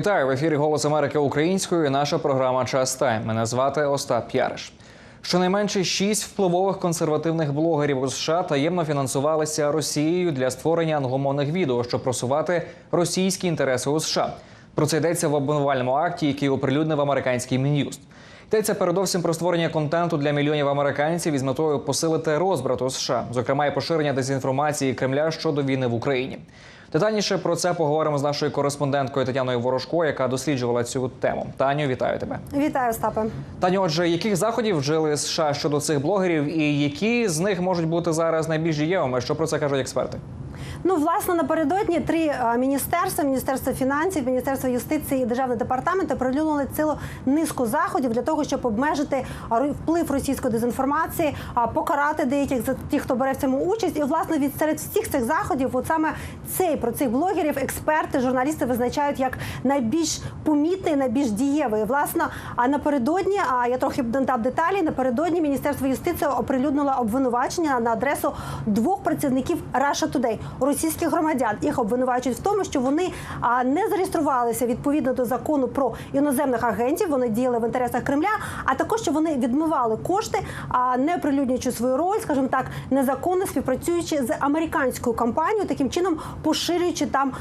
Вітаю в ефірі Голос Америки українською. Наша програма Час Тайм. Мене звати Остап Яриш. Щонайменше шість впливових консервативних блогерів у США таємно фінансувалися Росією для створення англомовних відео, щоб просувати російські інтереси у США. Про це йдеться в обвинувальному акті, який оприлюднив американський мін'юст. Йдеться передовсім про створення контенту для мільйонів американців із метою посилити розбрат у США, зокрема і поширення дезінформації Кремля щодо війни в Україні. Детальніше про це поговоримо з нашою кореспонденткою Тетяною Ворожко, яка досліджувала цю тему. Таню, вітаю тебе. Вітаю, Остапе. Таню, отже, яких заходів вжили США щодо цих блогерів, і які з них можуть бути зараз найбільш дієвими? Що про це кажуть експерти? Ну, власне, напередодні три е, міністерства: міністерство фінансів, міністерство юстиції і державний департамент оприлюднили цілу низку заходів для того, щоб обмежити вплив російської дезінформації, покарати деяких за тих, хто бере в цьому участь. І власне від серед всіх цих заходів, от саме цей про цих блогерів, експерти, журналісти визначають як найбільш помітний, найбільш дієвий. Власне, а напередодні, а я трохи додам деталі. Напередодні міністерство юстиції оприлюднило обвинувачення на адресу двох працівників Russia Today, російських громадян. Їх обвинувачують в тому, що вони не зареєструвалися відповідно до закону про іноземних агентів. Вони діяли в інтересах Кремля, а також що вони відмивали кошти, а не оприлюднюючи свою роль, скажімо так, незаконно співпрацюючи з американською компанією, таким чином поширюючи там,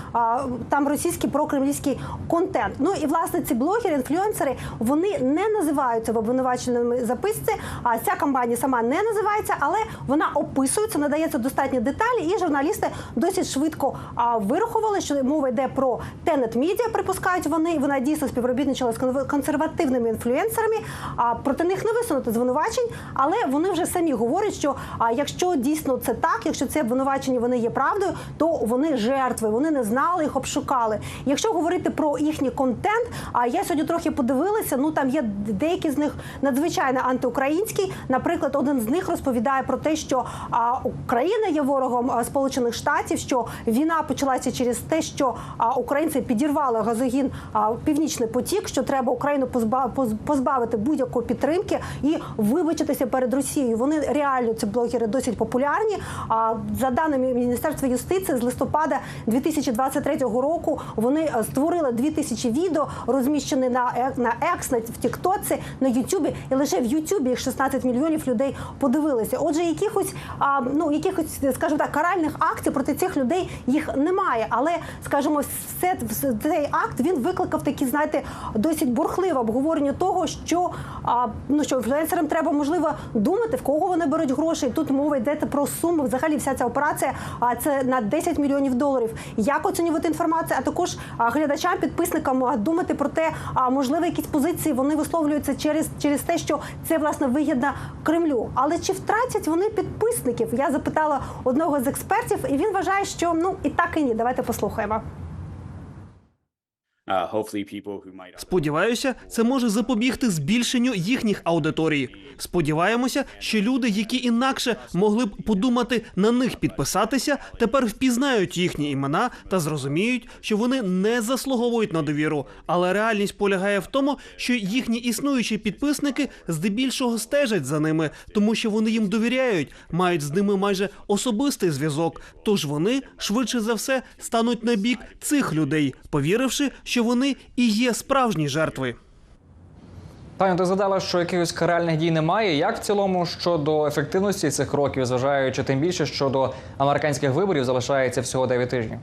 там російський прокремлівський контент. Ну і власне ці блогери, інфлюенсери, вони не називаються в обвинуваченому записці. А ця компанія сама не називається, але вона описується, надається достатні деталі, і журналісти досить швидко а, вирахували, що мова йде про Tenet Media, припускають вони. Вона дійсно співробітничала з кон- консервативними інфлюенсерами. А проти них не висунуто звинувачень, але вони вже самі говорять, що а, якщо дійсно це так, якщо це обвинувачення вони є правдою, то вони жертви, вони не знали, їх обшукали. Якщо говорити про їхній контент, а я сьогодні трохи подивилася. Ну там є деякі з них надзвичайно антиукраїнські. Наприклад, один з них розповідає про те, що а, Україна є ворогом Сполучених Штатів, що війна почалася через те, що українці підірвали газогін Північний потік, що треба Україну позба- поз- позбавити будь-якої підтримки і вибачитися перед Росією. Вони реально ці блогери досить популярні. А за даними Міністерства юстиції, з листопада 2023 року вони е, створили 2000 відео, розміщені на Е- на X, на в Тіктоці, на Ютубі, і лише в Ютубі їх 16 мільйонів людей подивилися. Отже, якихось ну якихось, скажімо так, каральних актів проти цих людей їх немає. Але скажімо, все цей акт він викликав такі, знаєте, досить бурхливе обговорення того, що ну що інфлюенсерам треба можливо думати, в кого вони беруть гроші. Тут мова йде про суму. Взагалі, вся ця операція а це на 10 мільйонів доларів. Як оцінювати інформацію? А також глядачам, підписникам а, думати про те, а можливо, якісь позиції вони висловлюються через, через те, що це власне вигідно Кремлю. Але чи втратять вони підписників? Я запитала одного з експертів, і він вважає, що ну і так і ні. Давайте послухаємо. Сподіваюся, це може запобігти збільшенню їхніх аудиторій. Сподіваємося, що люди, які інакше могли б подумати на них підписатися, тепер впізнають їхні імена та зрозуміють, що вони не заслуговують на довіру. Але реальність полягає в тому, що їхні існуючі підписники здебільшого стежать за ними, тому що вони їм довіряють, мають з ними майже особистий зв'язок. Тож вони швидше за все стануть на бік цих людей, повіривши, що вони і є справжні жертви. Таня, ти згадала, що якихось каральних дій немає. Як в цілому щодо ефективності цих кроків, зважаючи тим більше, що до американських виборів залишається всього 9 тижнів?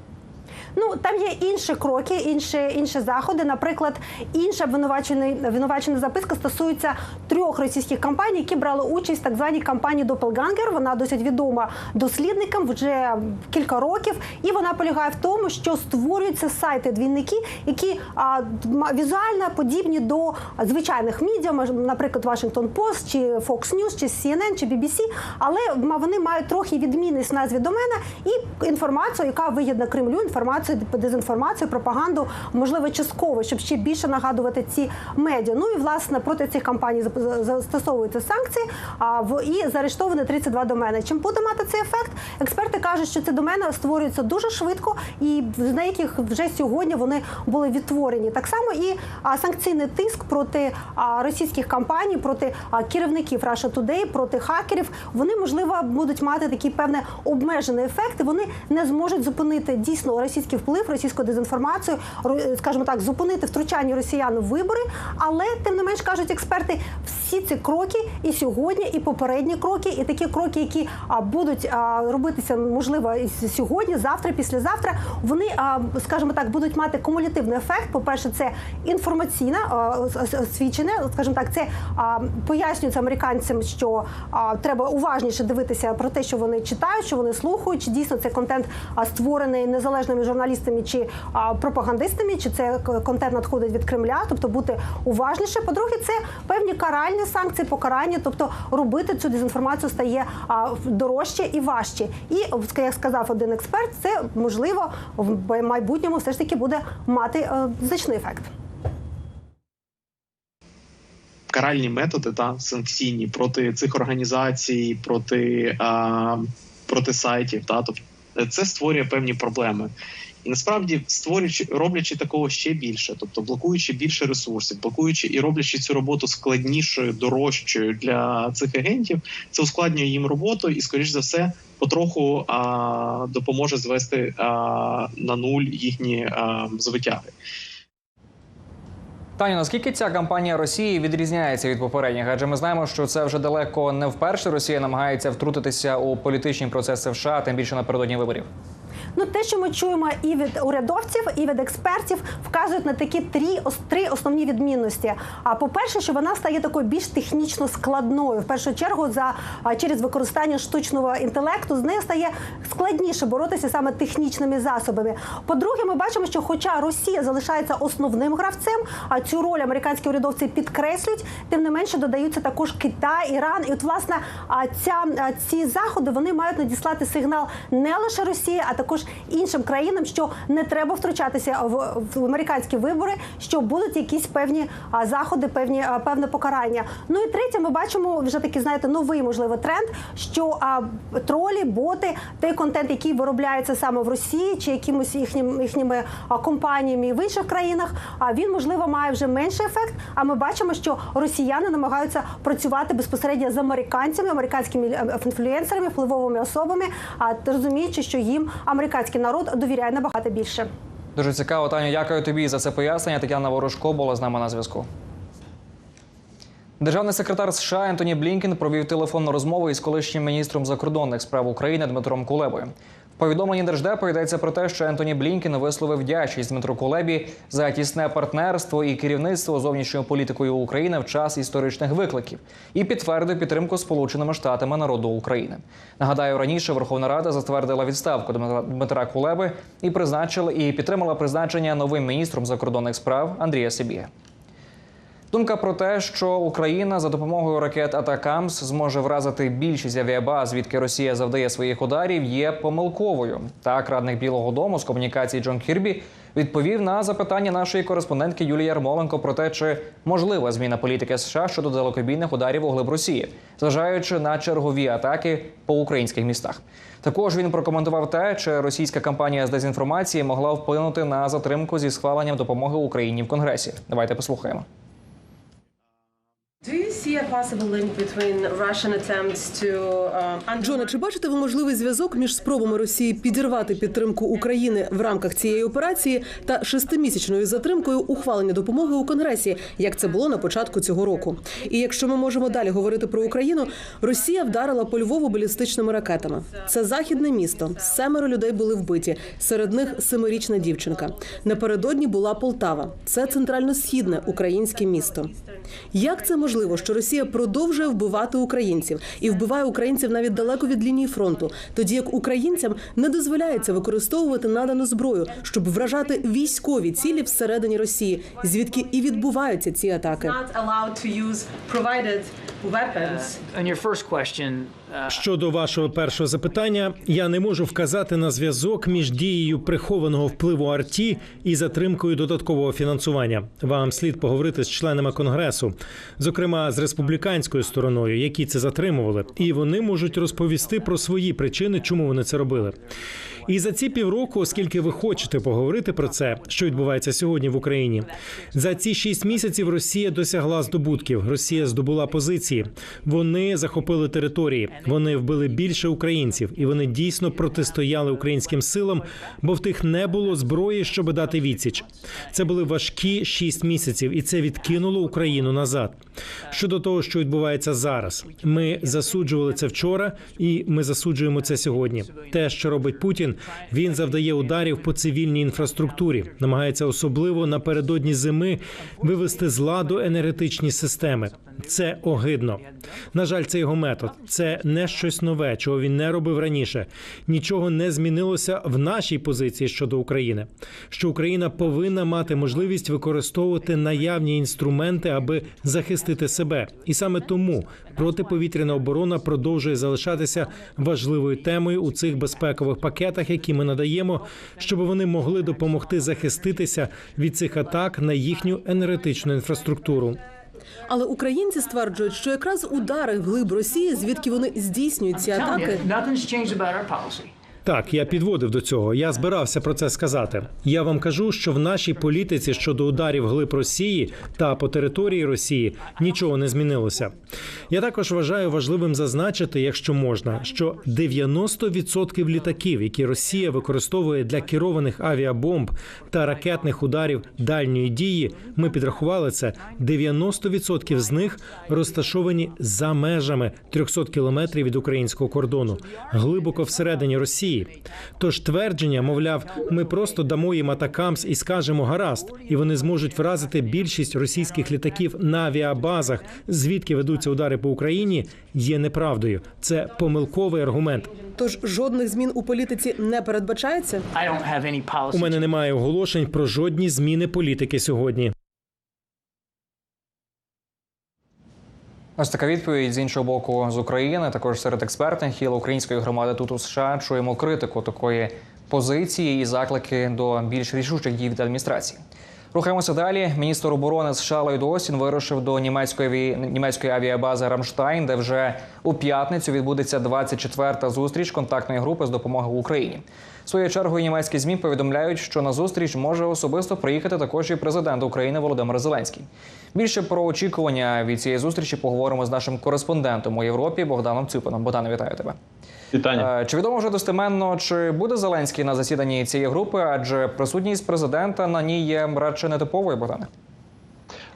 Ну там є інші кроки, інші, інші заходи. Наприклад, інша обвинувачена обвинувачена записка стосується трьох російських компаній, які брали участь в так званій кампанії Doppelganger. Вона досить відома дослідникам вже кілька років, і вона полягає в тому, що створюються сайти двійники, які а, візуально подібні до звичайних медіа, наприклад, Washington Post, чи Fox News, чи CNN, чи BBC, але вони мають трохи відмінність в назві домена і інформацію, яка вигідна Кремлю, інформацію, дезінформацію, пропаганду, можливо, частково, щоб ще більше нагадувати ці медіа. Ну і власне проти цих компаній застосовуються санкції. А в і заарештовані 32 домени. Чим буде мати цей ефект? Експерти кажуть, що ці домени створюються дуже швидко, і з деяких вже сьогодні вони були відтворені. Так само і а, санкційний тиск проти російських компаній, проти керівників Russia Today, проти хакерів. Вони можливо будуть мати такий певний обмежений ефект. і Вони не зможуть зупинити дійсно російських російський вплив, російську дезінформацію, ро- скажімо так, зупинити втручання росіян в вибори. Але тим не менш кажуть експерти, всі ці кроки і сьогодні, і попередні кроки, і такі кроки, які будуть робитися можливо і сьогодні, завтра, післязавтра, вони, скажімо так, будуть мати кумулятивний ефект. По перше, це інформаційне а, ос- ос- скажімо так, це пояснюється американцям, що треба уважніше дивитися про те, що вони читають, що вони слухають, чи дійсно це контент створений незалежними журналістами чи а, пропагандистами, чи це контент надходить від Кремля, тобто бути уважніше. По-друге, це певні каральні санкції, покарання, тобто робити цю дезінформацію стає дорожче і важче. І як сказав один експерт, це можливо в майбутньому все ж таки буде мати е, значний ефект. каральні методи та санкційні проти цих організацій, проти, а, проти сайтів. Та тобто це створює певні проблеми. І насправді створюючи, роблячи такого ще більше, тобто блокуючи більше ресурсів, блокуючи і роблячи цю роботу складнішою, дорожчою для цих агентів, це ускладнює їм роботу і, скоріш за все, потроху а, допоможе звести а, на нуль їхні а, звитяги. Таню, наскільки ця кампанія Росії відрізняється від попередніх? Адже ми знаємо, що це вже далеко не вперше Росія намагається втрутитися у політичні процеси в США, тим більше напередодні виборів. Ну, те, що ми чуємо і від урядовців, і від експертів, вказують на такі три, три основні відмінності. А по-перше, що вона стає такою більш технічно складною. В першу чергу, за через використання штучного інтелекту з нею стає складніше боротися саме технічними засобами. По-друге, ми бачимо, що, хоча Росія залишається основним гравцем, а цю роль американські урядовці підкреслюють, тим не менше додаються також Китай, Іран. І от власне ця ці заходи вони мають надіслати сигнал не лише Росії, а також іншим країнам, що не треба втручатися в, американські вибори, що будуть якісь певні заходи, певні певне покарання. Ну і третє, ми бачимо вже такий, знаєте, новий можливо тренд, що тролі, боти, той контент, який виробляється саме в Росії чи якимось їхнім їхніми компаніями в інших країнах, а він можливо має вже менший ефект. А ми бачимо, що росіяни намагаються працювати безпосередньо з американцями, американськими інфлюенсерами, впливовими особами, а розуміючи, що їм американський народ довіряє набагато більше. Дуже цікаво, Таню. Дякую тобі за це пояснення. Тетяна Ворожко була з нами на зв'язку. Державний секретар США Ентоні Блінкен провів телефонну розмову із колишнім міністром закордонних справ України Дмитром Кулебою. В повідомленні Держдепу йдеться про те, що Ентоні Блінкен висловив вдячність Дмитру Кулебі за тісне партнерство і керівництво зовнішньою політикою України в час історичних викликів і підтвердив підтримку Сполученими Штатами народу України. Нагадаю, раніше Верховна Рада затвердила відставку Дмитра- Кулеби і призначила і підтримала призначення новим міністром закордонних справ Андрія Сибіга. Думка про те, що Україна за допомогою ракет Атакамс зможе вразити більшість авіабаз, звідки Росія завдає своїх ударів, є помилковою. Так, радник Білого Дому з комунікації Джон Кірбі відповів на запитання нашої кореспондентки Юлії Ярмоленко про те, чи можлива зміна політики США щодо далекобійних ударів у глиб Росії, зважаючи на чергові атаки по українських містах. Також він прокоментував те, чи російська кампанія з дезінформації могла вплинути на затримку зі схваленням допомоги Україні в Конгресі. Давайте послухаємо. Джоне, чи бачите ви можливий зв'язок між спробами Росії підірвати підтримку України в рамках цієї операції та шестимісячною затримкою ухвалення допомоги у Конгресі, як це було на початку цього року? І якщо ми можемо далі говорити про Україну, Росія вдарила по Львову балістичними ракетами. Це західне місто. Семеро людей були вбиті. Серед них семирічна дівчинка. Напередодні була Полтава. Це центрально-східне українське місто. Як це можливо, що Росія продовжує вбивати українців і вбиває українців навіть далеко від лінії фронту, тоді як українцям не дозволяється використовувати надану зброю, щоб вражати військові цілі всередині Росії, звідки і відбуваються ці атаки? Щодо вашого першого запитання, я не можу вказати на зв'язок між дією прихованого впливу арті і затримкою додаткового фінансування. Вам слід поговорити з членами конгресу, зокрема з республіканською стороною, які це затримували, і вони можуть розповісти про свої причини, чому вони це робили. І за ці півроку, оскільки ви хочете поговорити про це, що відбувається сьогодні в Україні, за ці шість місяців Росія досягла здобутків. Росія здобула позиції. Вони захопили території. Вони вбили більше українців, і вони дійсно протистояли українським силам, бо в тих не було зброї, щоб дати відсіч. Це були важкі шість місяців, і це відкинуло Україну назад. Щодо того, що відбувається зараз, ми засуджували це вчора, і ми засуджуємо це сьогодні. Те, що робить Путін, він завдає ударів по цивільній інфраструктурі, намагається особливо напередодні зими вивести з ладу енергетичні системи. Це огидно. На жаль, це його метод. Це не щось нове, чого він не робив раніше. Нічого не змінилося в нашій позиції щодо України. Що Україна повинна мати можливість використовувати наявні інструменти, аби захистити себе, і саме тому протиповітряна оборона продовжує залишатися важливою темою у цих безпекових пакетах, які ми надаємо, щоб вони могли допомогти захиститися від цих атак на їхню енергетичну інфраструктуру. Але українці стверджують, що якраз удари в глиб Росії, звідки вони здійснюють ці атаки, Так, я підводив до цього. Я збирався про це сказати. Я вам кажу, що в нашій політиці щодо ударів глиб Росії та по території Росії нічого не змінилося. Я також вважаю важливим зазначити, якщо можна, що 90% літаків, які Росія використовує для керованих авіабомб та ракетних ударів дальньої дії, ми підрахували це. 90% з них розташовані за межами 300 кілометрів від українського кордону, глибоко всередині Росії. Тож твердження, мовляв, ми просто дамо їм атакамс і скажемо гаразд, і вони зможуть вразити більшість російських літаків на авіабазах, звідки ведуться удари по Україні, є неправдою. Це помилковий аргумент. тож жодних змін у політиці не передбачається. У мене немає оголошень про жодні зміни політики сьогодні. Ось така відповідь з іншого боку з України. Також серед експертних хіл української громади тут у США чуємо критику такої позиції і заклики до більш рішучих дій від адміністрації. Рухаємося далі. Міністр оборони США Ллойд Остін вирушив до німецької німецької авіабази Рамштайн, де вже у п'ятницю відбудеться 24-та зустріч контактної групи з допомоги Україні. Своєю чергою німецькі змі повідомляють, що на зустріч може особисто приїхати також і президент України Володимир Зеленський. Більше про очікування від цієї зустрічі поговоримо з нашим кореспондентом у Європі Богданом Цюпином. Богдане, вітаю тебе. Вітання. Е, Чи відомо вже достеменно, чи буде Зеленський на засіданні цієї групи? Адже присутність президента на ній є радше нетиповою, Богдане.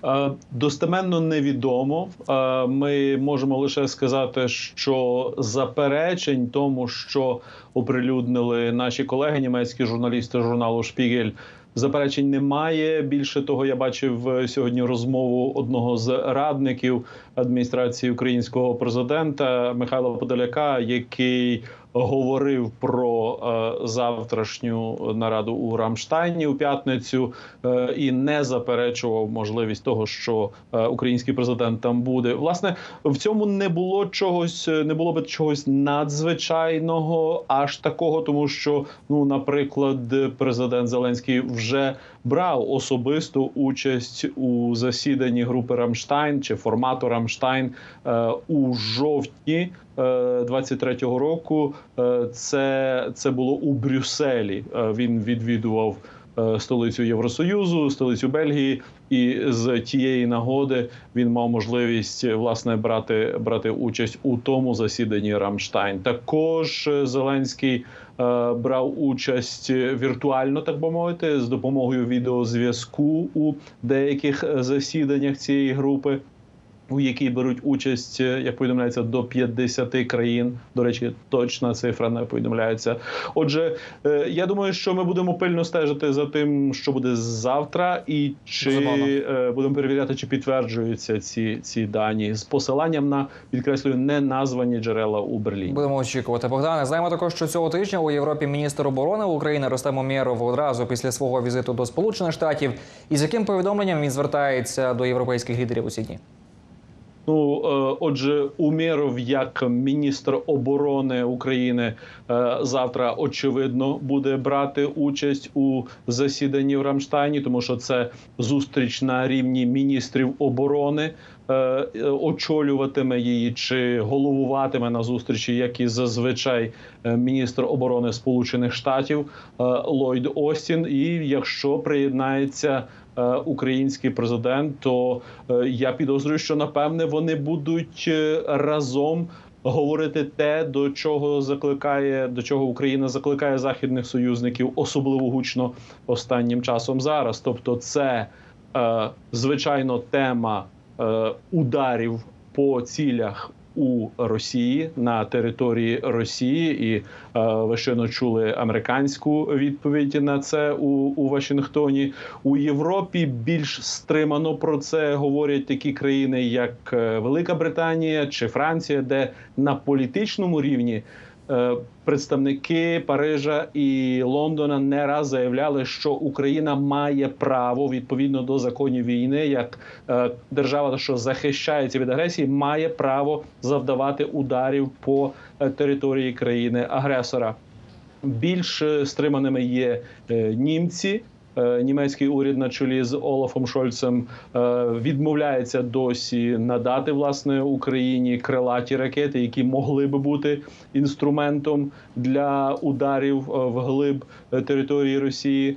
Е, Достеменно невідомо. Е, Ми можемо лише сказати, що заперечень тому, що оприлюднили наші колеги, німецькі журналісти журналу Шпігель. Заперечень немає. Більше того, я бачив е, сьогодні розмову одного з радників адміністрації українського президента Михайла Подоляка, який говорив про е, завтрашню нараду у Рамштайні у п'ятницю е, і не заперечував можливість того, що е, український президент там буде. Власне, в цьому не було чогось, не було би чогось надзвичайного, аж такого, тому що, ну, наприклад, президент Зеленський вже брав особисту участь у засіданні групи Рамштайн чи формату Рамштайн е, у жовтні. е, 23-го року Е, це, це було у Брюсселі. Е, Він відвідував е, столицю Євросоюзу, столицю Бельгії, і з тієї нагоди він мав можливість власне брати брати участь у тому засіданні Рамштайн. Також е, Зеленський е, брав участь віртуально, так би мовити, з допомогою відеозв'язку у деяких е, засіданнях цієї групи у якій беруть участь, е, як повідомляється, до 50 країн. До речі, точна цифра не повідомляється. Отже, е, я думаю, що ми будемо пильно стежити за тим, що буде завтра, і чи Безумовно. е, будемо перевіряти, чи підтверджуються ці, ці дані з посиланням на підкреслюю не названі джерела у Берліні. Будемо очікувати. Богдане, знаємо також, що цього тижня у Європі міністр оборони України Ростем Умєров одразу після свого візиту до Сполучених Штатів. І з яким повідомленням він звертається до європейських лідерів у ці дні? Ну, е, отже, Умєров як міністр оборони України е, завтра очевидно буде брати участь у засіданні в Рамштайні, тому що це зустріч на рівні міністрів оборони. Е, е, Очолюватиме її чи головуватиме на зустрічі, як і зазвичай е, міністр оборони Сполучених Штатів Ллойд Остін. І якщо приєднається український президент, то я підозрюю, що напевне вони будуть разом. Говорити те, до чого закликає до чого Україна закликає західних союзників, особливо гучно останнім часом зараз. Тобто, це е, звичайно тема ударів по цілях у Росії на території Росії, і е, ви щойно чули американську відповідь на це у, у Вашингтоні. У Європі більш стримано про це говорять такі країни, як е, Велика Британія чи Франція, де на політичному рівні. Е, Представники Парижа і Лондона не раз заявляли, що Україна має право відповідно до законів війни, як е, держава, що захищається від агресії, має право завдавати ударів по е, території країни агресора. Більш стриманими є німці. Е, Німецький уряд на чолі з Олафом Шольцем е, відмовляється досі надати власне Україні крилаті ракети, які могли би бути інструментом для ударів е, вглиб е, території Росії.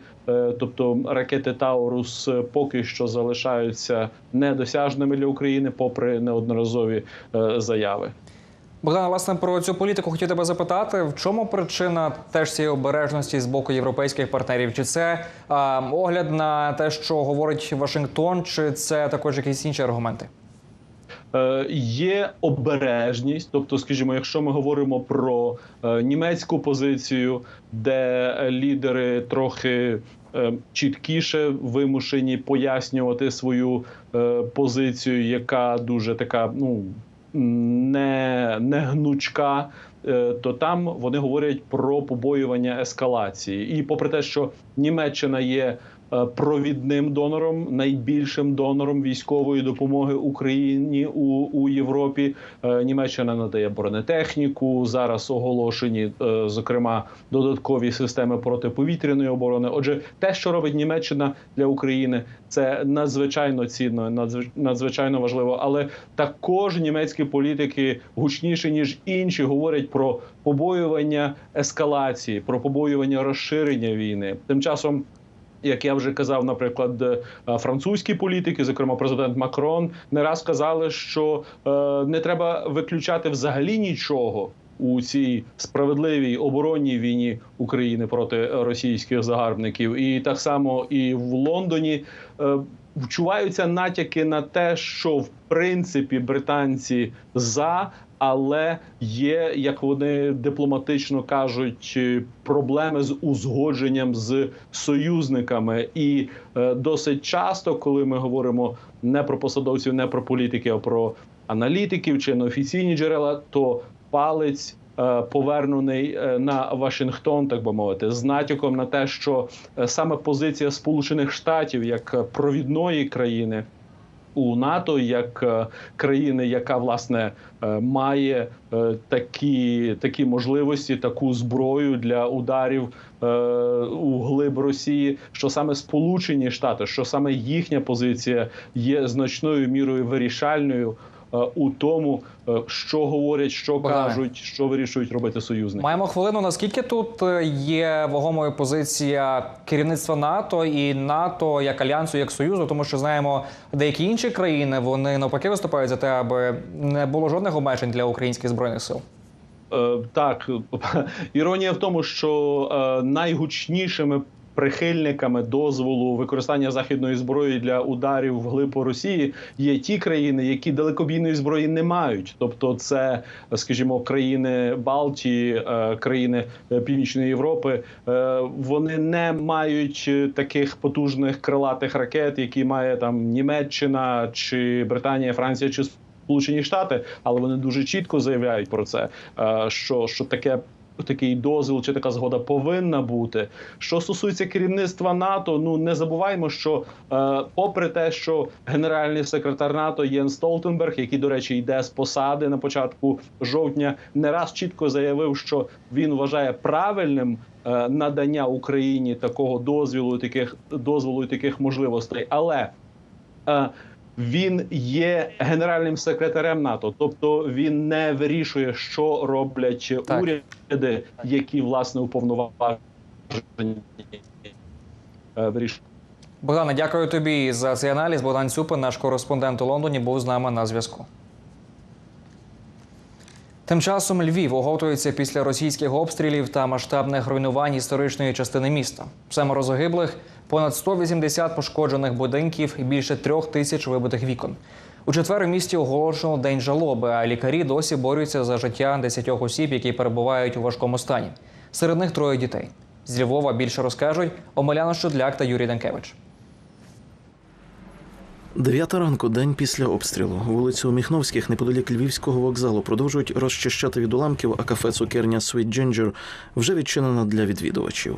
Тобто ракети Таурус поки що залишаються недосяжними для України, попри неодноразові заяви. Богдан, власне, про цю політику хотів тебе запитати. В чому причина теж цієї обережності з боку європейських партнерів? Чи це а, огляд на те, що говорить Вашингтон, чи це також якісь інші аргументи? Е, Є обережність, тобто, скажімо, якщо ми говоримо про е, німецьку позицію, де лідери трохи е, чіткіше вимушені пояснювати свою е, позицію, яка дуже така, ну не, не гнучка. е, То там вони говорять про побоювання ескалації, і попри те, що Німеччина є провідним донором, найбільшим донором військової допомоги Україні у, у Європі. Е, Німеччина надає бронетехніку. Зараз оголошені, е, зокрема, додаткові системи протиповітряної оборони. Отже, те, що робить Німеччина для України, це надзвичайно цінно, надзвич- надзвичайно важливо. Але також німецькі політики гучніше ніж інші говорять про побоювання ескалації, про побоювання розширення війни. Тим часом. Як я вже казав, наприклад, е, французькі політики, зокрема президент Макрон, не раз казали, що е, не треба виключати взагалі нічого у цій справедливій оборонній війні України проти російських загарбників. І так само і в Лондоні е, вчуваються натяки на те, що в принципі британці за. Але є, як вони дипломатично кажуть, е, проблеми з узгодженням з союзниками, і е, досить часто, коли ми говоримо не про посадовців, не про політики, а про аналітиків чи неофіційні джерела, то палець е, повернений е, на Вашингтон, так би мовити, з натяком на те, що е, саме позиція Сполучених Штатів як провідної країни у НАТО як країни, яка власне має такі, такі можливості, таку зброю для ударів у глиб Росії, що саме Сполучені Штати, що саме їхня позиція є значною мірою вирішальною. Е, У тому, е, що говорять, що кажуть, що вирішують робити союзники. Маємо хвилину. Наскільки тут е, є вагомою позиція керівництва НАТО і НАТО як альянсу, як союзу, тому що знаємо, деякі інші країни вони навпаки виступають за те, аби не було жодних обмежень для українських збройних сил. Так, іронія в тому, що найгучнішими прихильниками дозволу використання західної зброї для ударів вглиб Росії є ті країни, які далекобійної зброї не мають. Тобто, це, скажімо, країни Балтії, е, країни е, Північної Європи. Е, Вони не мають таких потужних крилатих ракет, які має там Німеччина чи Британія, Франція чи Сполучені Штати, але вони дуже чітко заявляють про це, що, що таке такий дозвіл чи така згода повинна бути. Що стосується керівництва НАТО, ну не забуваємо, що е, попри те, що генеральний секретар НАТО Єн Столтенберг, який, до речі, йде з посади на початку жовтня, не раз чітко заявив, що він вважає правильним е, надання Україні такого дозволу, таких дозволу і таких можливостей, але е, він є генеральним секретарем НАТО, тобто він не вирішує, що роблять Так. уряди, які власне уповноважені е, вирішують. Богдане, дякую тобі за цей аналіз. Богдан Цюпин, наш кореспондент у Лондоні, був з нами на зв'язку. Тим часом Львів оговтується після російських обстрілів та масштабних руйнувань історичної частини міста. Семеро загиблих, понад 180 пошкоджених будинків і більше трьох тисяч вибитих вікон. У четвер у місті оголошено день жалоби, а лікарі досі борються за життя десятьох осіб, які перебувають у важкому стані. Серед них троє дітей. З Львова більше розкажуть Омеляна Щудляк та Юрій Данкевич. Дев'ята ранку, день після обстрілу. Вулицю Міхновських неподалік Львівського вокзалу продовжують розчищати від уламків, а кафе цукерня Sweet Ginger вже відчинено для відвідувачів.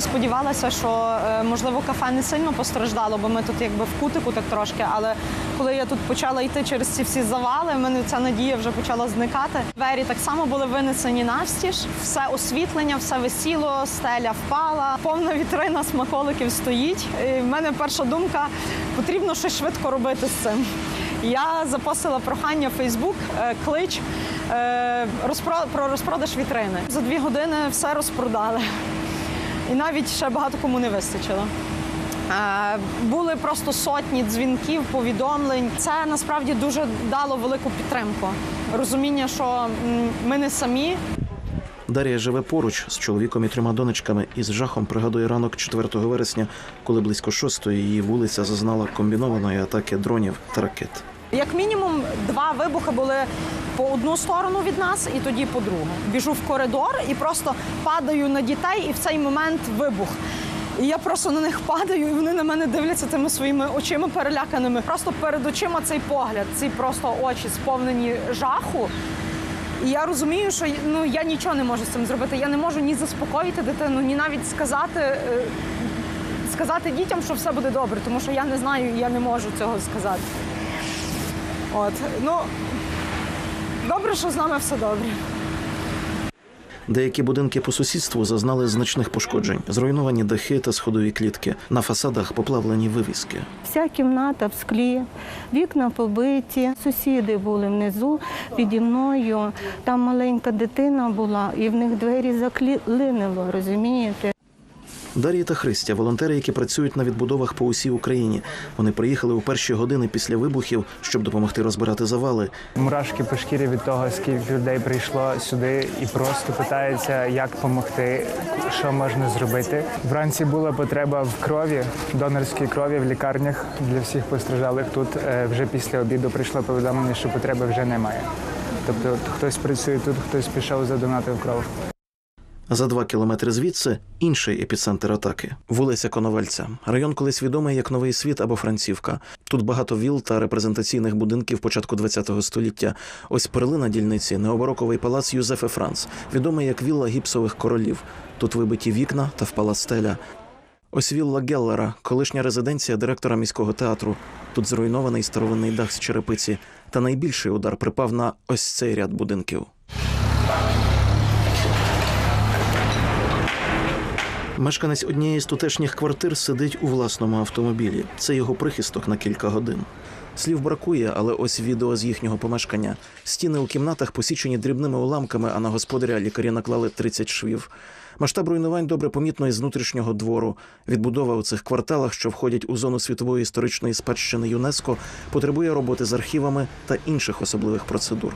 Сподівалася, що е, можливо кафе не сильно постраждало, бо ми тут якби в кутику так трошки. Але коли я тут почала йти через ці всі завали, в мене ця надія вже почала зникати. Двері так само були винесені навстіж, все освітлення, все висіло, стеля впала, повна вітрина смаколиків стоїть. І в мене перша думка потрібно щось швидко робити з цим. Я запостила прохання в Фейсбук, е, клич е, про розпродаж вітрини. За дві години все розпродали. І навіть ще багато кому не вистачило. Е, Були просто сотні дзвінків, повідомлень. Це насправді дуже дало велику підтримку. Розуміння, що ми не самі, Дар'я живе поруч з чоловіком і трьома донечками і з жахом пригадує ранок 4 вересня, коли близько шостої її вулиця зазнала комбінованої атаки дронів та ракет. Як мінімум, два вибухи були по одну сторону від нас і тоді по другу. Біжу в коридор і просто падаю на дітей, і в цей момент вибух. І я просто на них падаю, і вони на мене дивляться тими своїми очима переляканими. Просто перед очима цей погляд, ці просто очі сповнені жаху. І я розумію, що ну я нічого не можу з цим зробити. Я не можу ні заспокоїти дитину, ні навіть сказати, е, сказати дітям, що все буде добре, тому що я не знаю, і я не можу цього сказати. От ну добре, що з нами все добре. Деякі будинки по сусідству зазнали значних пошкоджень, зруйновані дахи та сходові клітки. На фасадах поплавлені вивіски. Вся кімната в склі, вікна побиті, сусіди були внизу піді мною. Там маленька дитина була, і в них двері заклинило, розумієте? Дар'я та Христя волонтери, які працюють на відбудовах по усій Україні. Вони приїхали у перші години після вибухів, щоб допомогти розбирати завали. Мурашки по шкірі від того, скільки людей прийшло сюди і просто питаються, як допомогти, що можна зробити. Вранці була потреба в крові, донорській крові в лікарнях для всіх постраждалих. Тут е, вже після обіду прийшло повідомлення, що потреби вже немає. Тобто хтось працює тут, хтось пішов задонатив кров. За два кілометри звідси інший епіцентр атаки вулиця Коновальця. Район колись відомий як Новий Світ або Францівка. Тут багато віл та репрезентаційних будинків початку ХХ століття. Ось перлина дільниці необароковий палац Юзефе Франц, відомий як вілла гіпсових королів. Тут вибиті вікна та впала стеля. Ось вілла Геллера, колишня резиденція директора міського театру. Тут зруйнований старовинний дах з черепиці. Та найбільший удар припав на ось цей ряд будинків. Мешканець однієї з тутешніх квартир сидить у власному автомобілі. Це його прихисток на кілька годин. Слів бракує, але ось відео з їхнього помешкання. Стіни у кімнатах посічені дрібними уламками, а на господаря лікарі наклали 30 швів. Масштаб руйнувань добре помітно із внутрішнього двору. Відбудова у цих кварталах, що входять у зону світової історичної спадщини ЮНЕСКО, потребує роботи з архівами та інших особливих процедур.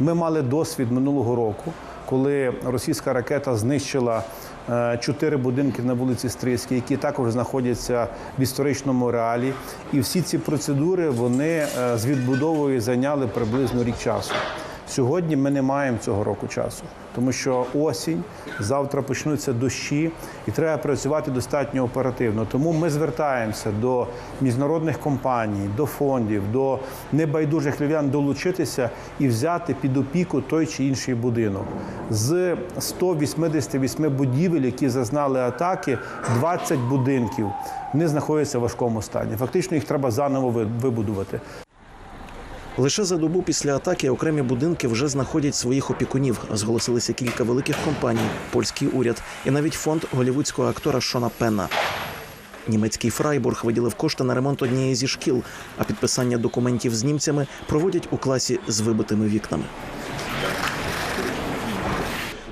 Ми мали досвід минулого року, коли російська ракета знищила чотири будинки на вулиці Стрийській, які також знаходяться в історичному реалі. І всі ці процедури вони е, з відбудовою зайняли приблизно рік часу. Сьогодні ми не маємо цього року часу, тому що осінь, завтра почнуться дощі, і треба працювати достатньо оперативно. Тому ми звертаємося до міжнародних компаній, до фондів, до небайдужих львів'ян долучитися і взяти під опіку той чи інший будинок. З 188 будівель, які зазнали атаки, 20 будинків вони знаходяться в важкому стані. Фактично їх треба заново вибудувати. Лише за добу після атаки окремі будинки вже знаходять своїх опікунів. Зголосилися кілька великих компаній, польський уряд і навіть фонд голівудського актора Шона Пенна. Німецький Фрайбург виділив кошти на ремонт однієї зі шкіл, а підписання документів з німцями проводять у класі з вибитими вікнами.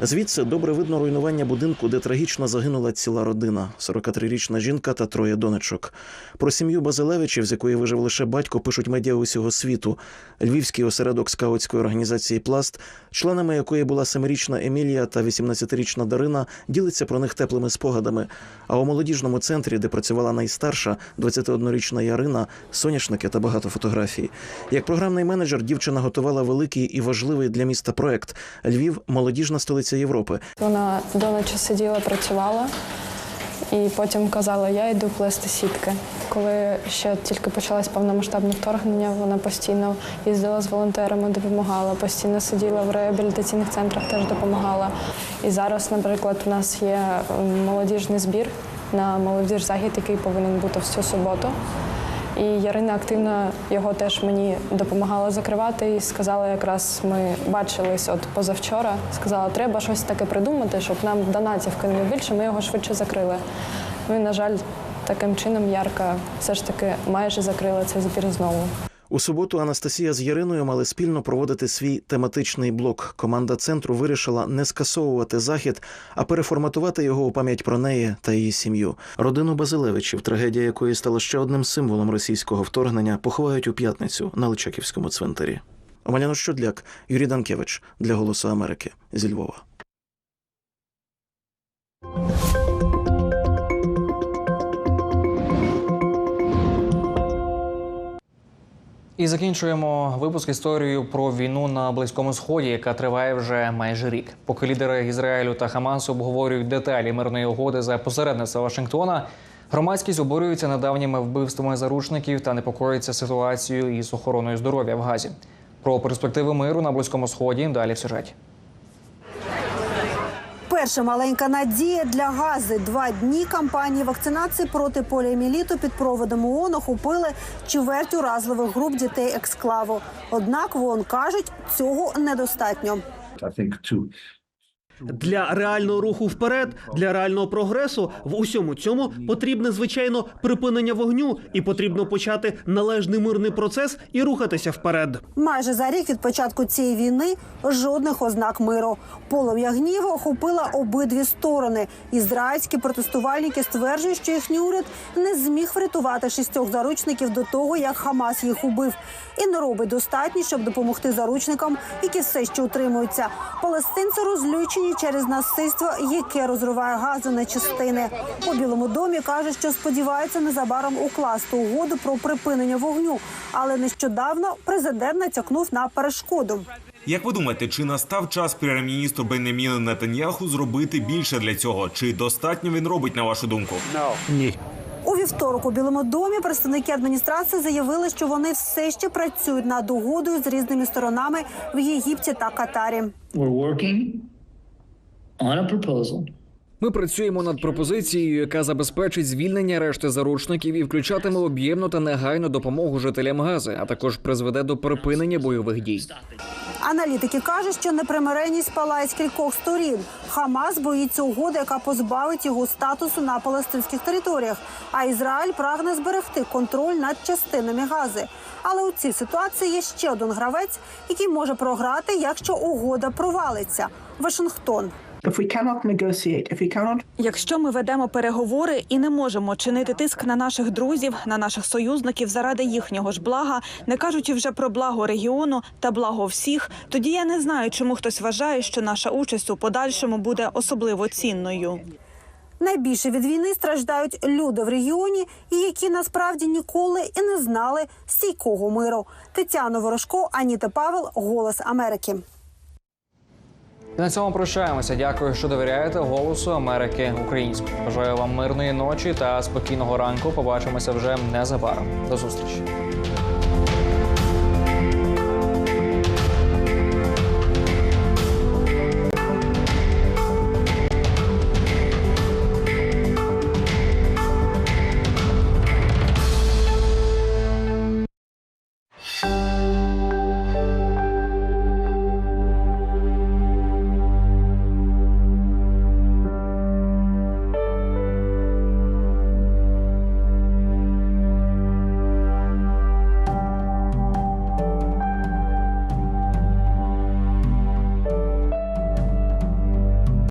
Звідси добре видно руйнування будинку, де трагічно загинула ціла родина: 43-річна жінка та троє донечок. Про сім'ю Базилевичів, з якої вижив лише батько, пишуть медіа усього світу. Львівський осередок скаутської організації Пласт, членами якої була семирічна Емілія та 18-річна Дарина, ділиться про них теплими спогадами. А у молодіжному центрі, де працювала найстарша, 21-річна Ярина, соняшники та багато фотографій. Як програмний менеджер, дівчина готувала великий і важливий для міста проект Львів молодіжна столиця Європи. Вона до ночі сиділа, працювала і потім казала, я йду плести сітки. Коли ще тільки почалось повномасштабне вторгнення, вона постійно їздила з волонтерами, допомагала, постійно сиділа в реабілітаційних центрах, теж допомагала. І зараз, наприклад, у нас є молодіжний збір на молодіж захід, який повинен бути в цю суботу. І Ярина активно його теж мені допомагала закривати і сказала, якраз ми бачились от позавчора. Сказала, треба щось таке придумати, щоб нам донатів кинули більше, ми його швидше закрили. Ну і, на жаль, таким чином Ярка все ж таки майже закрила цей збір знову. У суботу Анастасія з Яриною мали спільно проводити свій тематичний блок. Команда центру вирішила не скасовувати захід, а переформатувати його у пам'ять про неї та її сім'ю. Родину Базилевичів, трагедія якої стала ще одним символом російського вторгнення, поховають у п'ятницю на Личаківському цвинтарі. Омеляно Щодляк, Юрій Данкевич для Голосу Америки зі Львова. І закінчуємо випуск історією про війну на близькому сході, яка триває вже майже рік. Поки лідери Ізраїлю та Хамасу обговорюють деталі мирної угоди за посередництва Вашингтона. Громадськість обурюється недавніми вбивствами заручників та непокоїться ситуацією із охороною здоров'я в Газі. Про перспективи миру на близькому сході далі в сюжеті. Перша маленька надія для гази. Два дні кампанії вакцинації проти поліеміліту під проводом ООН охопили чверть уразливих груп дітей ексклаву. Однак вон кажуть, цього недостатньо. Для реального руху вперед, для реального прогресу в усьому цьому потрібне звичайно припинення вогню, і потрібно почати належний мирний процес і рухатися вперед. Майже за рік від початку цієї війни жодних ознак миру. Полум'я гніву охопила обидві сторони. Ізраїльські протестувальники стверджують, що їхній уряд не зміг врятувати шістьох заручників до того, як Хамас їх убив, і не робить достатньо, щоб допомогти заручникам, які все ще утримуються. Палестинці розлючені через насильство, яке розриває газу на частини. У Білому домі кажуть, що сподіваються незабаром укласти угоду про припинення вогню, але нещодавно президент натякнув на перешкоду. Як ви думаєте, чи настав час прем'єр-міністру Бенеміну Нетаньяху зробити більше для цього? Чи достатньо він робить на вашу думку? Ні. У вівторок у Білому домі представники адміністрації заявили, що вони все ще працюють над угодою з різними сторонами в Єгипті та Катарі. Ми працюємо над пропозицією, яка забезпечить звільнення решти заручників і включатиме об'ємну та негайну допомогу жителям Гази, а також призведе до припинення бойових дій. Аналітики кажуть, що непримиренність палає з кількох сторін. Хамас боїться угоди, яка позбавить його статусу на палестинських територіях. А Ізраїль прагне зберегти контроль над частинами гази. Але у цій ситуації є ще один гравець, який може програти, якщо угода провалиться. Вашингтон. Якщо ми ведемо переговори і не можемо чинити тиск на наших друзів, на наших союзників заради їхнього ж блага, не кажучи вже про благо регіону та благо всіх, тоді я не знаю, чому хтось вважає, що наша участь у подальшому буде особливо цінною. Найбільше від війни страждають люди в регіоні, і які насправді ніколи і не знали стійкого миру. Тетяна Ворожко, Аніта Павел, Голос Америки. І на цьому прощаємося. Дякую, що довіряєте голосу Америки українською. Бажаю вам мирної ночі та спокійного ранку. Побачимося вже незабаром. До зустрічі.